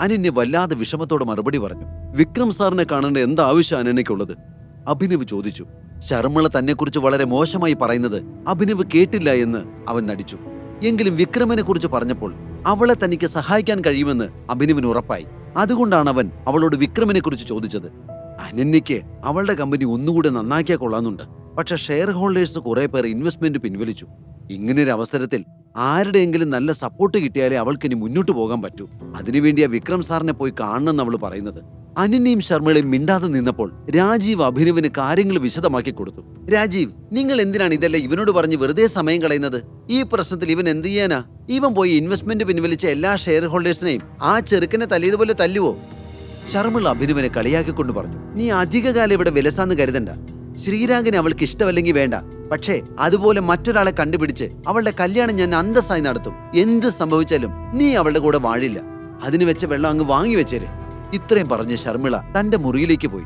അനന്യ വല്ലാതെ വിഷമത്തോടെ മറുപടി പറഞ്ഞു. വിക്രം സാറിനെ കാണേണ്ട എന്താവശ്യം അനന്യക്കുള്ളത്? അഭിനവ് ചോദിച്ചു. ശർമ്മള തന്നെക്കുറിച്ച് വളരെ മോശമായി പറയുന്നത് അഭിനവ് കേട്ടില്ല എന്ന് അവൻ നടിച്ചു. എങ്കിലും വിക്രമനെ കുറിച്ച് പറഞ്ഞപ്പോൾ അവളെ തനിക്ക് സഹായിക്കാൻ കഴിയുമെന്ന് അഭിനവിന് ഉറപ്പായി. അതുകൊണ്ടാണ് അവൻ അവളോട് വിക്രമനെ കുറിച്ച് ചോദിച്ചത്. അനന്യയ്ക്ക് അവളുടെ കമ്പനി ഒന്നുകൂടെ നന്നാക്കിയാൽ കൊള്ളാന്നുണ്ട് പക്ഷെ ഷെയർ ഹോൾഡേഴ്സ് കുറെ പേർ ഇൻവെസ്റ്റ്മെന്റ് പിൻവലിച്ചു. ഇങ്ങനൊരു അവസരത്തിൽ ആരുടെയെങ്കിലും നല്ല സപ്പോർട്ട് കിട്ടിയാലേ അവൾക്ക് ഇനി മുന്നോട്ട് പോകാൻ പറ്റൂ. അതിനുവേണ്ടിയാ വിക്രം സാറിനെ പോയി കാണണമെന്ന് അവൾ പറയുന്നത്. അനിനെയും ശർമ്മളെയും മിണ്ടാതെ നിന്നപ്പോൾ രാജീവ് അഭിനവിന് കാര്യങ്ങൾ വിശദമാക്കി കൊടുത്തു. രാജീവ് നിങ്ങൾ എന്തിനാണ് ഇതെല്ലാം ഇവനോട് പറഞ്ഞ് വെറുതെ സമയം കളയുന്നത്? ഈ പ്രശ്നത്തിൽ ഇവൻ എന്ത് ചെയ്യാനാ? ഇവൻ പോയി ഇൻവെസ്റ്റ്മെന്റ് പിൻവലിച്ച എല്ലാ ഷെയർ ഹോൾഡേഴ്സിനെയും ആ ചെറുക്കനെ തല്ലിയതുപോലെ തല്ലുവോ? ശർമ്മൾ അഭിനവനെ കളിയാക്കിക്കൊണ്ട് പറഞ്ഞു നീ അധികകാലം ഇവിടെ വിലസാന്ന് കരുതണ്ട. ശ്രീരാഗിനെ അവൾക്ക് ഇഷ്ടമല്ലെങ്കിൽ വേണ്ട. പക്ഷേ അതുപോലെ മറ്റൊരാളെ കണ്ടുപിടിച്ച് അവളുടെ കല്യാണം ഞാൻ അന്തസ്സായി നടത്തും. എന്ത് സംഭവിച്ചാലും നീ അവളുടെ കൂടെ വാഴില്ല. അതിന് വെച്ച വെള്ളം അങ്ങ് വാങ്ങി വെച്ചേര്. ഇത്രയും പറഞ്ഞ് ശർമിള തന്റെ മുറിയിലേക്ക് പോയി.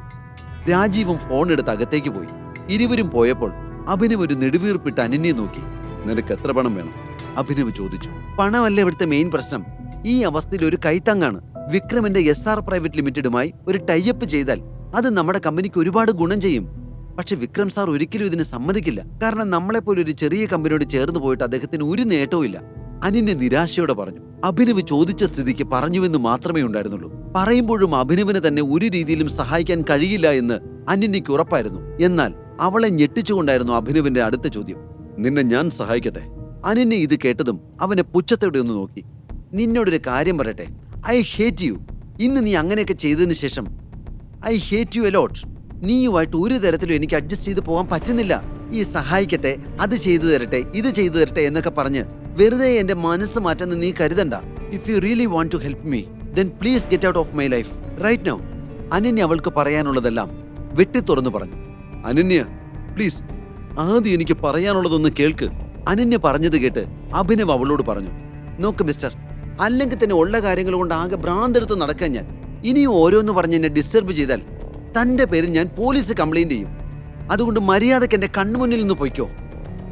രാജീവും ഫോൺ എടുത്ത് അകത്തേക്ക് പോയി. ഇരുവരും പോയപ്പോൾ അഭിനവ് ഒരു നെടുവീർപ്പിട്ട് അനന്യെ നോക്കി. നിനക്ക് എത്ര പണം വേണം? അഭിനവ് ചോദിച്ചു. പണമല്ല ഇവിടുത്തെ മെയിൻ പ്രശ്നം. ഈ അവസ്ഥയിൽ ഒരു കൈത്തങ്ങാണ്. വിക്രമിന്റെ എസ് ആർ പ്രൈവറ്റ് ലിമിറ്റഡുമായി ഒരു ടൈ അപ്പ് ചെയ്താൽ അത് നമ്മുടെ കമ്പനിക്ക് ഒരുപാട് ഗുണം ചെയ്യും. പക്ഷെ വിക്രം സാർ ഒരിക്കലും ഇതിന് സമ്മതിക്കില്ല. കാരണം നമ്മളെപ്പോലെ ഒരു ചെറിയ കമ്പനിയോട് ചേർന്ന് പോയിട്ട് അദ്ദേഹത്തിന് ഒരു നേട്ടവും ഇല്ല. അനിനെ നിരാശയോടെ പറഞ്ഞു. അഭിനവ് ചോദിച്ച സ്ഥിതിക്ക് പറഞ്ഞുവെന്ന് മാത്രമേ ഉണ്ടായിരുന്നുള്ളൂ. പറയുമ്പോഴും അഭിനവിന് തന്നെ ഒരു രീതിയിലും സഹായിക്കാൻ കഴിയില്ല എന്ന് അനിനയ്ക്ക് ഉറപ്പായിരുന്നു. എന്നാൽ അവളെ ഞെട്ടിച്ചുകൊണ്ടായിരുന്നു അഭിനവിന്റെ അടുത്ത ചോദ്യം. നിന്നെ ഞാൻ സഹായിക്കട്ടെ? അനിന്നെ ഇത് കേട്ടതും അവനെ പുച്ഛത്തോടെ ഒന്ന് നോക്കി. നിന്നോടൊരു കാര്യം പറയട്ടെ. I hate you. ഇന്ന് നീ അങ്ങനെയൊക്കെ ചെയ്തതിന് ശേഷം I hate you a lot നീയുമായിട്ട് ഒരു തരത്തിലും എനിക്ക് അഡ്ജസ്റ്റ് ചെയ്ത് പോകാൻ പറ്റുന്നില്ല. ഈ സഹായിക്കട്ടെ അത് ചെയ്തു തരട്ടെ ഇത് ചെയ്തു തരട്ടെ എന്നൊക്കെ പറഞ്ഞ് വെറുതെ എന്റെ മനസ്സ് മാറ്റുന്ന നീ കരുതണ്ട. If you really want to help me then please get out of my life right now Ananya അവൾക്ക് പറയാനുള്ളതെല്ലാം വെട്ടി തുറന്നു പറഞ്ഞു. അനന്യ പ്ലീസ് ആദ്യം എനിക്ക് പറയാനുള്ളതൊന്ന് കേൾക്ക്. അനന്യ പറഞ്ഞത് കേട്ട് അഭിനവ് അവളോട് പറഞ്ഞു നോക്ക് മിസ്റ്റർ അല്ലെങ്കിൽ തന്നെ ഉള്ള കാര്യങ്ങൾ കൊണ്ട് ആകെ ഭ്രാന്തെടുത്ത് നടക്കാൻ ഞാൻ. ഇനിയും ഓരോന്ന് പറഞ്ഞ് എന്നെ ഡിസ്റ്റർബ് ചെയ്താൽ തന്റെ പേരിൽ ഞാൻ പോലീസ് കംപ്ലൈന്റ് ചെയ്യും. അതുകൊണ്ട് മര്യാദയ്ക്ക് എന്റെ കൺമുന്നിൽ നിന്ന് പൊയ്ക്കോ.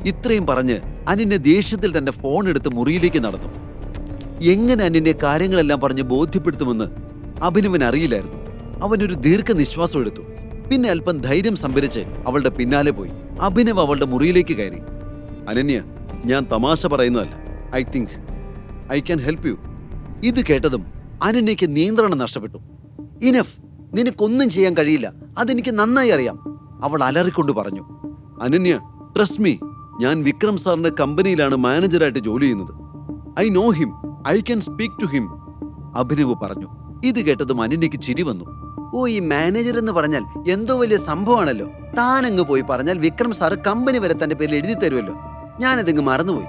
ഇത്രയും പറഞ്ഞ് അനിന്റെ ദേഷ്യത്തിൽ തന്റെ ഫോൺ എടുത്ത് മുറിയിലേക്ക് നടന്നു. എങ്ങനെ അനിന്റെ കാര്യങ്ങളെല്ലാം പറഞ്ഞ് ബോധ്യപ്പെടുത്തുമെന്ന് അഭിനവൻ അറിയില്ലായിരുന്നു. അവനൊരു ദീർഘനിശ്വാസം എടുത്തു. പിന്നെ അല്പം ധൈര്യം സംഭരിച്ച് അവളുടെ പിന്നാലെ പോയി. അഭിനവ് അവളുടെ മുറിയിലേക്ക് കയറി. അനന്യ ഞാൻ തമാശ പറയുന്നതല്ല. I think I can help you. ഇത് കേട്ടതും അനന്യയ്ക്ക് നിയന്ത്രണം നഷ്ടപ്പെട്ടു. ഇനഫ് നിനക്കൊന്നും ചെയ്യാൻ കഴിയില്ല. അതെനിക്ക് നന്നായി അറിയാം. അവൾ അലറിക്കൊണ്ട് പറഞ്ഞു അനന്യ ട്രസ്റ്റ് മീ ഞാൻ വിക്രം സാറിന്റെ കമ്പനിയിലാണ് മാനേജറായിട്ട് ജോലി ചെയ്യുന്നത്. I know him I can speak to him Abhinav പറഞ്ഞു ഇത് കേട്ടതും അനന്യക്ക് ചിരി വന്നു. ഓ ഈ മാനേജർ എന്ന് പറഞ്ഞാൽ എന്തോ വലിയ സംഭവമാണല്ലോ. താനങ്ങ് പോയി പറഞ്ഞാൽ വിക്രം സാറ് കമ്പനി വരെ തന്റെ പേരിൽ എഴുതി തരുമല്ലോ. ഞാനതിങ്ങ് മറന്നുപോയി.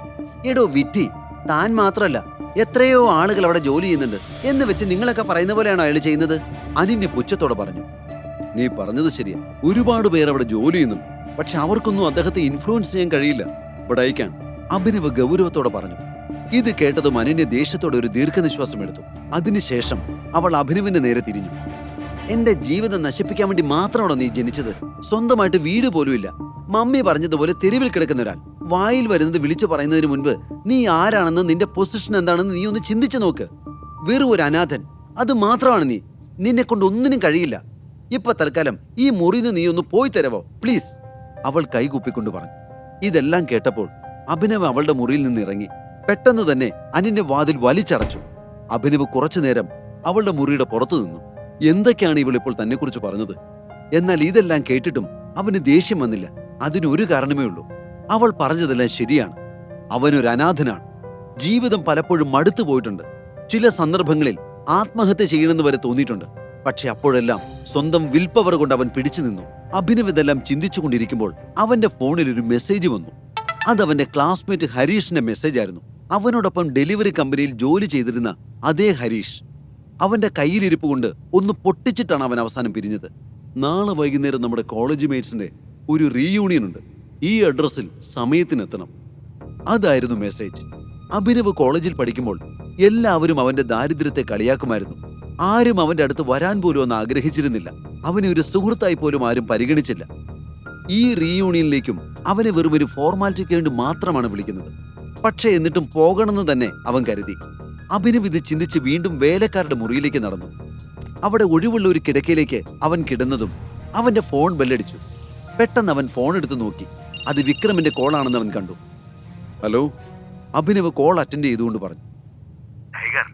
എടോ വിട്ടി താൻ മാത്രമല്ല എത്രയോ ആളുകൾ അവിടെ ജോലി ചെയ്യുന്നുണ്ട് എന്ന് വെച്ച് നിങ്ങളൊക്കെ പറയുന്ന പോലെയാണോ അയാൾ ചെയ്യുന്നത്? അനിന്റെ പുച്ഛത്തോടെ പറഞ്ഞു. നീ പറഞ്ഞത് ശരിയാ. ഒരുപാട് പേർ അവിടെ ജോലി ചെയ്യുന്നുണ്ട്. പക്ഷെ അവർക്കൊന്നും അദ്ദേഹത്തെ ഇൻഫ്ലുവൻസ് ചെയ്യാൻ കഴിയില്ല. ഇവിടെ അയക്കാൻ അഭിനവ് ഗൗരവത്തോടെ പറഞ്ഞു. ഇത് കേട്ടതും അനിന്റെ ദേഷ്യത്തോടെ ഒരു ദീർഘനിശ്വാസം എടുത്തു. അതിനുശേഷം അവൾ അഭിനവിന്റെ നേരെ തിരിഞ്ഞു. എന്റെ ജീവിതം നശിപ്പിക്കാൻ വേണ്ടി മാത്രമാണോ നീ ജനിച്ചത്? സ്വന്തമായിട്ട് വീട് പോലും ഇല്ല. മമ്മി പറഞ്ഞതുപോലെ തെരുവിൽ കിടക്കുന്ന ഒരാൾ. വായിൽ വരുന്നത് വിളിച്ചു പറയുന്നതിന് മുൻപ് നീ ആരാണെന്ന് നിന്റെ പൊസിഷൻ എന്താണെന്ന് നീ ഒന്ന് ചിന്തിച്ചു നോക്ക്. വെറും ഒരു അനാഥൻ. അത് മാത്രമാണ് നീ. നിന്നെ കൊണ്ട് ഒന്നിനും കഴിയില്ല. ഇപ്പൊ തൽക്കാലം ഈ മുറിന്ന് നീ ഒന്ന് പോയി തരവോ? പ്ലീസ്. അവൾ കൈകൂപ്പിക്കൊണ്ട് പറഞ്ഞു. ഇതെല്ലാം കേട്ടപ്പോൾ അഭിനവ് അവളുടെ മുറിയിൽ നിന്ന് ഇറങ്ങി. പെട്ടെന്ന് തന്നെ അനിന്റെ വാതിൽ വലിച്ചടച്ചു. അഭിനവ് കുറച്ചുനേരം അവളുടെ മുറിയുടെ പുറത്തു നിന്നു. എന്തൊക്കെയാണ് ഇവൾ ഇപ്പോൾ തന്നെക്കുറിച്ച് പറഞ്ഞത്? എന്നാൽ ഇതെല്ലാം കേട്ടിട്ടും അവന് ദേഷ്യം വന്നില്ല. അതിനൊരു കാരണമേ ഉള്ളൂ. അവൾ പറഞ്ഞതെല്ലാം ശരിയാണ്. അവനൊരു അനാഥനാണ്. ജീവിതം പലപ്പോഴും മടുത്തു പോയിട്ടുണ്ട്. ചില സന്ദർഭങ്ങളിൽ ആത്മഹത്യ ചെയ്യണമെന്ന് വരെ തോന്നിയിട്ടുണ്ട്. പക്ഷെ അപ്പോഴെല്ലാം സ്വന്തം വിൽപ്പവർ കൊണ്ട് അവൻ പിടിച്ചു നിന്നു. അഭിനവ് ഇതെല്ലാം ചിന്തിച്ചുകൊണ്ടിരിക്കുമ്പോൾ അവന്റെ ഫോണിൽ ഒരു മെസ്സേജ് വന്നു. അത് അവന്റെ ക്ലാസ്മേറ്റ് ഹരീഷിന്റെ മെസ്സേജ് ആയിരുന്നു. അവനോടൊപ്പം ഡെലിവറി കമ്പനിയിൽ ജോലി ചെയ്തിരുന്ന അതേ ഹരീഷ്. അവന്റെ കയ്യിലിരിപ്പ് കൊണ്ട് ഒന്ന് പൊട്ടിച്ചിട്ടാണ് അവൻ അവസാനം പിരിഞ്ഞത്. നാളെ വൈകുന്നേരം നമ്മുടെ കോളേജ് മേറ്റ്സിന്റെ ഒരു റീയൂണിയൻ ഉണ്ട്. ഈ അഡ്രസ്സിൽ സമയത്തിനെത്തണം. അതായിരുന്നു മെസ്സേജ് അഭിനവ് കോളേജിൽ പഠിക്കുമ്പോൾ എല്ലാവരും അവന്റെ ദാരിദ്ര്യത്തെ കളിയാക്കുമായിരുന്നു. ആരും അവന്റെ അടുത്ത് വരാൻ പോലും ഒന്ന് ആഗ്രഹിച്ചിരുന്നില്ല. അവനെ ഒരു സുഹൃത്തായി പോലും ആരും പരിഗണിച്ചില്ല. ഈ റീയൂണിയനിലേക്കും അവനെ വെറും ഒരു ഫോർമാലിറ്റിക്ക് വേണ്ടി മാത്രമാണ് വിളിക്കുന്നത്. പക്ഷേ എന്നിട്ടും പോകണമെന്ന് തന്നെ അവൻ കരുതി. അഭിനവ് ഇത് ചിന്തിച്ച് വീണ്ടും വേലക്കാരുടെ മുറിയിലേക്ക് നടന്നു. അവിടെ ഒഴിവുള്ള ഒരു കിടക്കയിലേക്ക് അവൻ കിടന്നതും അവന്റെ ഫോൺ ബെല്ലടിച്ചു. പെട്ടെന്ന് അവൻ ഫോൺ എടുത്ത് നോക്കി. അത് വിക്രമിന്റെ കോളാണെന്ന് അവൻ കണ്ടു. ഹലോ? അഭിനവ് കോൾ അറ്റൻഡ് ചെയ്തുകൊണ്ട് പറഞ്ഞു. ടൈഗർ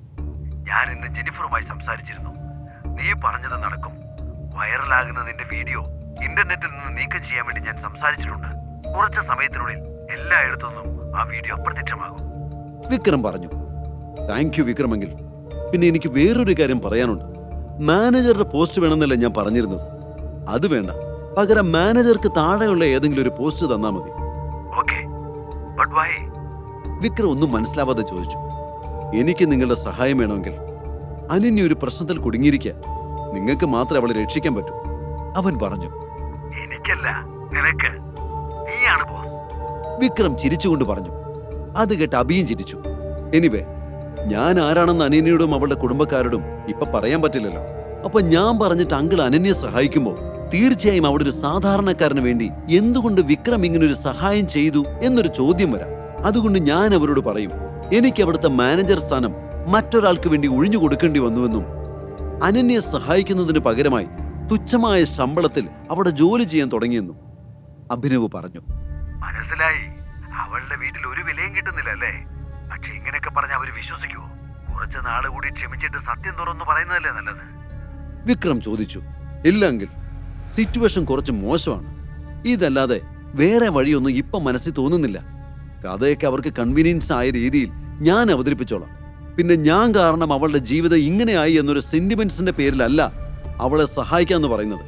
ഞാൻ ഇന്ന് ജെനിഫറുമായി സംസാരിച്ചിരുന്നു. നീ പറഞ്ഞത് നടക്കും. വൈറലാകുന്ന നിന്റെ വീഡിയോ ഇന്റർനെറ്റിൽ നിന്ന് നീക്കം ചെയ്യാൻ വേണ്ടി ഞാൻ സംസാരിച്ചിട്ടുണ്ട്. കുറച്ച് സമയത്തിനുള്ളിൽ എല്ലായിടത്തുനിന്നും ആ വീഡിയോ അപ്രത്യക്ഷമാകും. വിക്രം പറഞ്ഞു. താങ്ക് യു വിക്രമെങ്കിൽ. പിന്നെ എനിക്ക് വേറൊരു കാര്യം പറയാനുണ്ട്. മാനേജറുടെ പോസ്റ്റ് വേണമെന്നല്ല ഞാൻ പറഞ്ഞിരുന്നത്. അത് വേണ്ട. പകരം മാനേജർക്ക് താഴെയുള്ള ഏതെങ്കിലും ഒരു പോസ്റ്റ് തന്നാ മതി. വിക്രം ഒന്നും മനസ്സിലാവാതെ ചോദിച്ചു. എനിക്ക് നിങ്ങളുടെ സഹായം വേണമെങ്കിൽ. അനന്യ ഒരു പ്രശ്നത്തിൽ കുടുങ്ങിയിരിക്കുക നിങ്ങൾക്ക് മാത്രമേ അവളെ രക്ഷിക്കാൻ പറ്റൂ. അവൻ പറഞ്ഞു. എനിക്കല്ല നിനക്ക്. നീയാണ് വിക്രം ചിരിച്ചുകൊണ്ട് പറഞ്ഞു. അത് കേട്ട് അബിയും ചിരിച്ചു. എനിവേ ഞാൻ ആരാണെന്ന് അനന്യയോടും അവളുടെ കുടുംബക്കാരോടും ഇപ്പൊ പറയാൻ പറ്റില്ലല്ലോ. അപ്പൊ ഞാൻ പറഞ്ഞിട്ട് അങ്കിൾ അനന്യെ സഹായിക്കുമ്പോൾ തീർച്ചയായും അവിടെ ഒരു സാധാരണക്കാരന് വേണ്ടി എന്തുകൊണ്ട് വിക്രം ഇങ്ങനെ ഒരു സഹായം ചെയ്തു എന്നൊരു ചോദ്യം വരാം. അതുകൊണ്ട് ഞാൻ അവരോട് പറയും എനിക്ക് അവിടുത്തെ മാനേജർ സ്ഥാനം മറ്റൊരാൾക്ക് വേണ്ടി ഒഴിഞ്ഞു കൊടുക്കേണ്ടി വന്നുവെന്നും അനന്യെ സഹായിക്കുന്നതിന് പകരമായി തുച്ഛമായ ശമ്പളത്തിൽ അവിടെ ജോലി ചെയ്യാൻ തുടങ്ങിയെന്നും അഭിനവ് പറഞ്ഞു. മനസ്സിലായി. അവളുടെ വീട്ടിൽ ഒരു വിലയും കിട്ടുന്നില്ല അല്ലേ? പക്ഷെ ഇങ്ങനെയൊക്കെ പറഞ്ഞ അവർ വിശ്വസിക്കുവോ? കുറച്ച് നാൾ കൂടി ക്ഷമിച്ചിട്ട് സത്യം തുറന്നു പറയുന്നതല്ലേ നല്ലത്? വിക്രം ചോദിച്ചു ഇല്ലെങ്കിൽ സിറ്റുവേഷൻ കുറച്ച് മോശമാണ്. ഇതല്ലാതെ വേറെ വഴിയൊന്നും ഇപ്പം മനസ്സിൽ തോന്നുന്നില്ല. കഥയൊക്കെ അവർക്ക് കൺവീനിയൻസ് ആയ രീതിയിൽ ഞാൻ അവതരിപ്പിച്ചോളാം. പിന്നെ ഞാൻ കാരണം അവളുടെ ജീവിതം ഇങ്ങനെയായി എന്നൊരു സെന്റിമെന്റ്സിന്റെ പേരിലല്ല അവളെ സഹായിക്കാന്ന് പറയുന്നത്.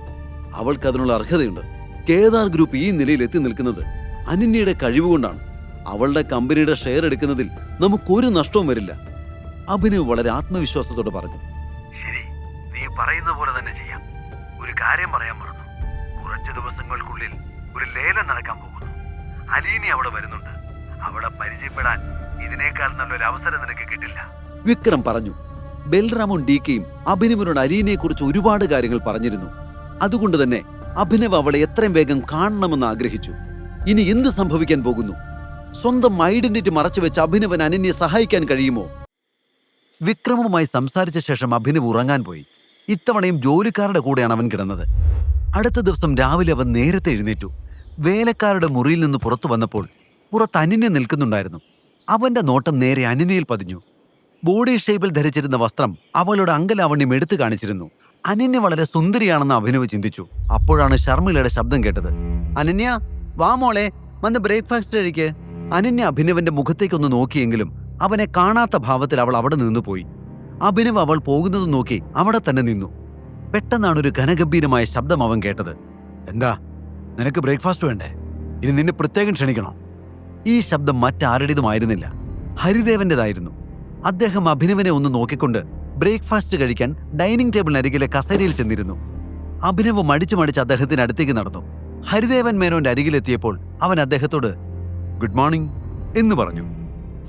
അവൾക്ക് അതിനുള്ള അർഹതയുണ്ട്. കേദാർ ഗ്രൂപ്പ് ഈ നിലയിൽ എത്തി നിൽക്കുന്നത് അനന്യയുടെ കഴിവുകൊണ്ടാണ്. അവളുടെ കമ്പനിയുടെ ഷെയർ എടുക്കുന്നതിൽ നമുക്കൊരു നഷ്ടവും വരില്ല. അഭിനവ് വളരെ ആത്മവിശ്വാസത്തോടെ പറഞ്ഞു. ശരി നീ പറയുന്ന പോലെ തന്നെ ചെയ്യാം. ഒരു കാര്യം പറയാൻ മറന്നു. കുറച്ച് ദിവസങ്ങൾക്കുള്ളിൽ ഒരു ലേലം നടക്കാൻ പോകുന്നു. അലീനി അവിടെ വരുന്നുണ്ട്. അവിടെ പരിചയപ്പെടാൻ ഇതിനേക്കാൾ നല്ലൊരു അവസരം നിനക്ക് കിട്ടില്ല. വിക്രം പറഞ്ഞു. ബൽറാമും ഡി കെയും അഭിനവിനോട് അലീനയെ കുറിച്ച് ഒരുപാട് കാര്യങ്ങൾ പറഞ്ഞിരുന്നു. അതുകൊണ്ട് തന്നെ അഭിനവ് അവളെ എത്രയും വേഗം കാണണമെന്ന് ആഗ്രഹിച്ചു. ഇനി എന്ത് സംഭവിക്കാൻ പോകുന്നു? സ്വന്തം ഐഡന്റിറ്റി മറച്ചുവെച്ച് അഭിനവൻ അനന്യെ സഹായിക്കാൻ കഴിയുമോ? വിക്രമുമായി സംസാരിച്ച ശേഷം അഭിനവ് ഉറങ്ങാൻ പോയി. ഇത്തവണയും ജോലിക്കാരുടെ കൂടെയാണ് അവൻ കിടന്നത്. അടുത്ത ദിവസം രാവിലെ അവൻ നേരത്തെ എഴുന്നേറ്റു. വേലക്കാരുടെ മുറിയിൽ നിന്ന് പുറത്തു വന്നപ്പോൾ പുറത്ത് അനന്യ നിൽക്കുന്നുണ്ടായിരുന്നു. അവന്റെ നോട്ടം നേരെ അനന്യയിൽ പതിഞ്ഞു. ബോഡി ഷേപ്പിൽ ധരിച്ചിരുന്ന വസ്ത്രം അവളുടെ അങ്കലാവണ്യം എടുത്തു കാണിച്ചിരുന്നു. അനന്യ വളരെ സുന്ദരിയാണെന്ന് അഭിനവ് ചിന്തിച്ചു. അപ്പോഴാണ് ശർമ്മിളയുടെ ശബ്ദം കേട്ടത്. അനന്യ വാ മോളെ വന്ന് ബ്രേക്ക്ഫാസ്റ്റ് കഴിക്ക്. അനന്യ അഭിനവന്റെ മുഖത്തേക്കൊന്ന് നോക്കിയെങ്കിലും അവനെ കാണാത്ത ഭാവത്തിൽ അവൾ അവിടെ നിന്നു പോയി. അഭിനവ് അവൾ പോകുന്നത് നോക്കി അവിടെ തന്നെ നിന്നു. പെട്ടെന്നാണ് ഒരു ഘനഗംഭീരമായ ശബ്ദം അവൻ കേട്ടത്. എന്താ? നിനക്ക് ബ്രേക്ക്ഫാസ്റ്റ് വേണ്ടേ? ഇനി നിന്നെ പ്രത്യേകം ക്ഷണിക്കണോ? ഈ ശബ്ദം മറ്റാരുടേതുമായിരുന്നില്ല. ഹരിദേവന്റേതായിരുന്നു. അദ്ദേഹം അഭിനവനെ ഒന്ന് നോക്കിക്കൊണ്ട് ബ്രേക്ക്ഫാസ്റ്റ് കഴിക്കാൻ ഡൈനിങ് ടേബിളിനരികിലെ കസേരയിൽ ചെന്നിരുന്നു. അഭിനവ് മടിച്ചു മടിച്ച് അദ്ദേഹത്തിന് അടുത്തേക്ക് നടന്നു. ഹരിദേവൻ മേനോന്റെ അരികിലെത്തിയപ്പോൾ അവൻ അദ്ദേഹത്തോട് ഗുഡ് മോർണിംഗ് എന്ന് പറഞ്ഞു.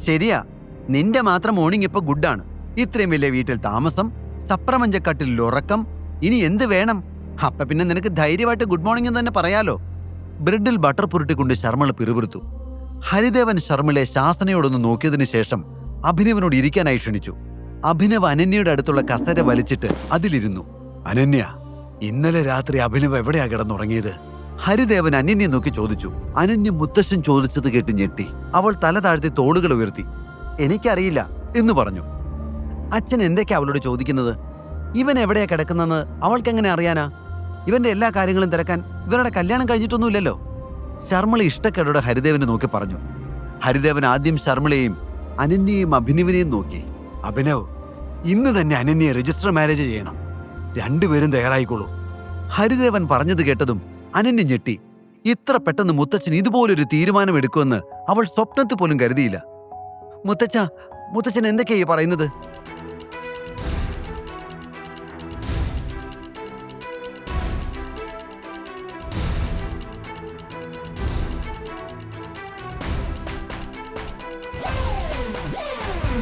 ശരിയാ. നിന്റെ മാത്രം മോർണിംഗ് ഇപ്പൊ ഗുഡാണ് ഇത്രയും വലിയ വീട്ടിൽ താമസം സപ്രമഞ്ചക്കട്ടിൽ ഉറക്കം ഇനി എന്ത് വേണം? അപ്പ പിന്നെ നിനക്ക് ധൈര്യമായിട്ട് ഗുഡ് മോർണിംഗ് തന്നെ പറയാലോ. ബ്രെഡിൽ ബട്ടർ പുരട്ടിക്കൊണ്ട് ശർമ്മൾ പിറുപിറുത്തു. ഹരിദേവൻ ശർമ്മിളെ ശാസനയോടൊന്ന് നോക്കിയതിനു ശേഷം അഭിനവനോട് ഇരിക്കാനായി ക്ഷണിച്ചു. അഭിനവ് അനന്യയുടെ അടുത്തുള്ള കസര വലിച്ചിട്ട് അതിലിരുന്നു. അനന്യ ഇന്നലെ രാത്രി അഭിനവ് എവിടെയാ കിടന്നുറങ്ങിയത്? ഹരിദേവൻ അനന്യെ നോക്കി ചോദിച്ചു. അനന്യ മുത്തശ്ശൻ ചോദിച്ചത് കേട്ട് ഞെട്ടി. അവൾ തല താഴ്ത്തി തോളുകൾ ഉയർത്തി. എനിക്കറിയില്ല എന്ന് പറഞ്ഞു. അച്ഛൻ എന്തൊക്കെയാ അവളോട് ചോദിക്കുന്നത്? ഇവൻ എവിടെയാ കിടക്കുന്നതെന്ന് അവൾക്കെങ്ങനെ അറിയാനാ? ഇവന്റെ എല്ലാ കാര്യങ്ങളും തിരക്കാൻ ഇവരുടെ കല്യാണം കഴിഞ്ഞിട്ടൊന്നുമില്ലല്ലോ. ശർമ്മള ഇഷ്ടക്കേടോടെ ഹരിദേവനെ നോക്കി പറഞ്ഞു. ഹരിദേവൻ ആദ്യം ശർമ്മളയെയും അനന്യയും അഭിനവിനെയും നോക്കി. അഭിനവ് ഇന്ന് തന്നെ അനന്യയെ രജിസ്റ്റർ മാരേജ് ചെയ്യണം. രണ്ടുപേരും തയ്യാറായിക്കോളൂ. ഹരിദേവൻ പറഞ്ഞത് കേട്ടതും അനന്യ ഞെട്ടി. ഇത്ര പെട്ടെന്ന് മുത്തച്ഛൻ ഇതുപോലൊരു തീരുമാനം എടുക്കുമെന്ന് അവൾ സ്വപ്നത്തിൽ പോലും കരുതിയില്ല. മുത്തച്ഛ മുത്തച്ഛൻ എന്തൊക്കെയാ പറയുന്നത്?